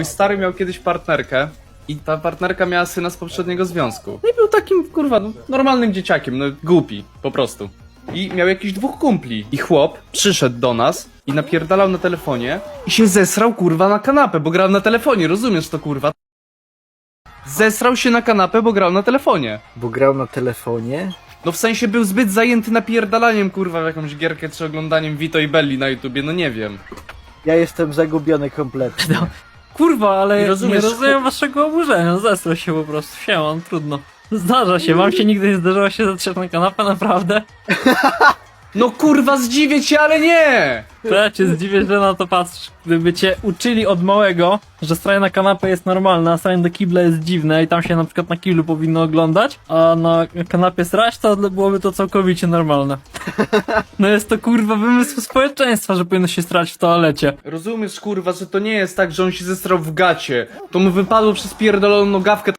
Mój stary miał kiedyś partnerkę i ta partnerka miała syna z poprzedniego związku. No i był takim, kurwa, no, normalnym dzieciakiem, no głupi, po prostu. I miał jakichś dwóch kumpli. I chłop przyszedł do nas i napierdalał na telefonie i się zesrał, kurwa, na kanapę, bo grał na telefonie, rozumiesz to, kurwa? Zesrał się na kanapę, bo grał na telefonie. Bo grał na telefonie? No w sensie był zbyt zajęty napierdalaniem, kurwa, w jakąś gierkę czy oglądaniem Vito i Belli na YouTubie, no nie wiem. Ja jestem zagubiony kompletnie. Kurwa, ale Nie nie, rozumiesz, rozumiem waszego oburzenia. Zesrał się po prostu. Siema, trudno. Zdarza się, wam się nigdy nie zdarzyło się zatrzeć na kanapę, naprawdę? No kurwa, zdziwię cię, ale nie! To ja cię zdziwię, że na to patrzysz. Gdyby cię uczyli od małego, że stranie na kanapę jest normalna, a stranie do kibla jest dziwne i tam się na przykład na kiblu powinno oglądać, a na kanapie srać, to byłoby to całkowicie normalne. No jest to kurwa wymysł społeczeństwa, że powinno się strać w toalecie. Rozumiesz, kurwa, że to nie jest tak, że on się zestrał w gacie. To mu wypadło przez pierdoloną nogawkę